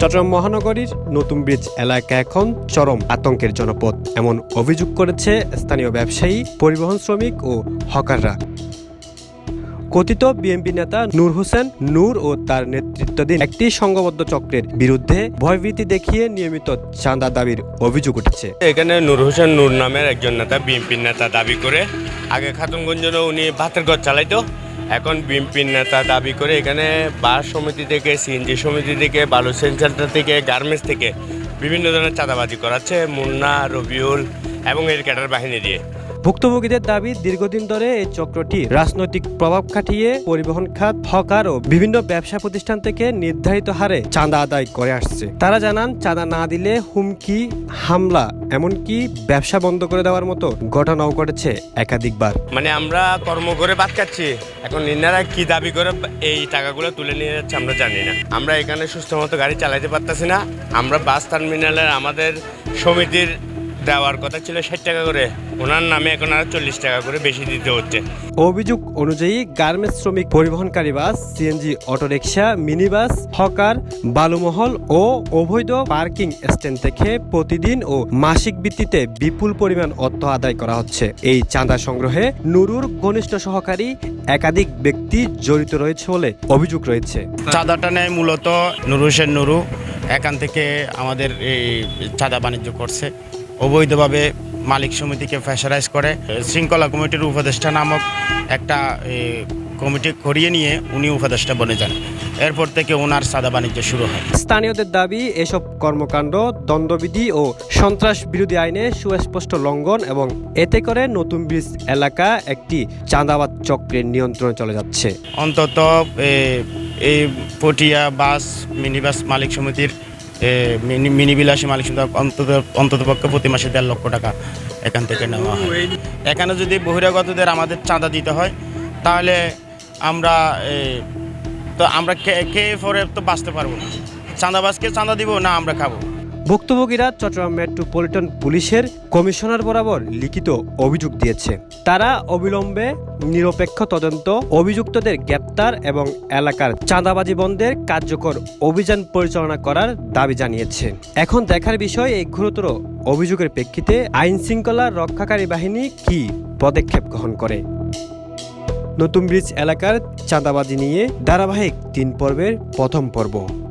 চট্টগ্রাম মহানগরীর নতুন ব্রিজ এলাকা এখন চরম আতঙ্কের জনপদ, এমন অভিযোগ করেছে স্থানীয় ব্যবসায়ী, পরিবহন শ্রমিক ও হকাররা। কথিত বিএনপি নেতা নূর হোসেন নূর ও তার নেতৃত্বাধীন একটি সংঘবদ্ধ চক্রের বিরুদ্ধে ভয়ভীতি দেখিয়ে নিয়মিত চাঁদা দাবির অভিযোগ উঠেছে। এখানে নূর হোসেন নূর নামের একজন নেতা বিএনপির নেতা দাবি করে, আগে খাতুনগঞ্জনে উনি ভাতের ঘর চালাইতো, এখন বিএনপির নেতা দাবি করে এখানে বাস সমিতি থেকে সিএনজি সমিতি থেকে, বালু সেন্টার থেকে, গার্মেন্টস থেকে বিভিন্ন ধরনের চাঁদাবাজি করাচ্ছে, মুন্না, রবিউল এবং এর ক্যাডার বাহিনী দিয়ে। ভুক্তভোগীদের দাবি, দীর্ঘদিন ধরে এই চক্রটি রাজনৈতিক প্রভাব খাটিয়ে পরিবহন খাত, হকার ও বিভিন্ন ব্যবসা প্রতিষ্ঠান থেকে নির্ধারিত হারে চাঁদা আদায় করে আসছে। তারা জানান, চাঁদা না দিলে হুমকি, হামলা এমনকি ব্যবসা বন্ধ করে দেওয়ার মতো ঘটনাও ঘটেছে একাধিকবার। মানে আমরা কর্ম করে বাদ খাচ্ছি। এখন ইনারা কি দাবি করে এই টাকাগুলো তুলে নিয়ে যাচ্ছে আমরা জানি না। আমরা এখানে সুস্থ মতো গাড়ি চালাইতে পারতেছি না। আমরা বাস টার্মিনালের আমাদের সমিতির দেওয়ার কথা ছিল ষাট টাকা করে। ওনার নামে এখন আর চল্লিশ টাকা করে বেশি দিতে হচ্ছে। অভিযোগ অনুযায়ী গার্মেন্টস শ্রমিক পরিবহনকারী bus CNG auto rickshaw mini bus hawker বালুমহল ও অবৈধ পার্কিং স্ট্যান্ড থেকে প্রতিদিন ও মাসিক ভিত্তিতে বিপুল পরিমাণ অর্থ আদায় করা হচ্ছে। এই চাঁদা সংগ্রহে নুরুর ঘনিষ্ঠ সহকারী একাধিক ব্যক্তি জড়িত রয়েছে বলে অভিযোগ রয়েছে। চাঁদাটা নেয় মূলত নুরু হোসেন নুরু। এখান থেকে আমাদের এই চাঁদা বাণিজ্য করছে। অবৈধভাবে মালিক সমিতিকে ফ্যাশারাইজ করে শৃঙ্খলা কমিটির উপদেষ্টা নামক একটা কমিটি করিয়ে নিয়ে উনি উপদেষ্টা বনে যান। এরপর থেকে ওনার চাঁদা বাণিজ্য শুরু হয়। স্থানীয়দের দাবি এসব কর্মকাণ্ড দ্বন্দ্ববিধি ও সন্ত্রাস বিরোধী আইনে সুস্পষ্ট লঙ্ঘন এবং এতে করে নতুন ব্রিজ এলাকা একটি চাঁদাবাদ চক্রের নিয়ন্ত্রণে চলে যাচ্ছে। অন্তত এই পটিয়া বাস মিনিবাস মালিক সমিতির এ, মিনি বিলাসী মালিক অন্তত অন্ততপক্ষে প্রতি মাসে দেড় লক্ষ টাকা এখান থেকে নেওয়া হয়। এখানে যদি বহিরাগতদের আমাদের চাঁদা দিতে হয় তাহলে আমরা তো আমরা খেয়ে ফরে তো বাঁচতে পারব না। চাঁদাবাজকে চাঁদা দিব না আমরা খাব। ভুক্তভোগীরা চট্টগ্রাম মেট্রোপলিটন পুলিশের কমিশনার বরাবর লিখিত অভিযোগ দিয়েছে। তারা অবিলম্বে নিরপেক্ষ তদন্ত, অভিযুক্তদের গ্রেপ্তার এবং এলাকার চাঁদাবাজি বন্ধের কার্যকর অভিযান পরিচালনা করার দাবি জানিয়েছে। এখন দেখার বিষয় এই গুরুতর অভিযোগের প্রেক্ষিতে আইন শৃঙ্খলা রক্ষাকারী বাহিনী কি পদক্ষেপ গ্রহণ করে? নতুন ব্রিজ এলাকার চাঁদাবাজি নিয়ে ধারাবাহিক তিন পর্বের প্রথম পর্ব।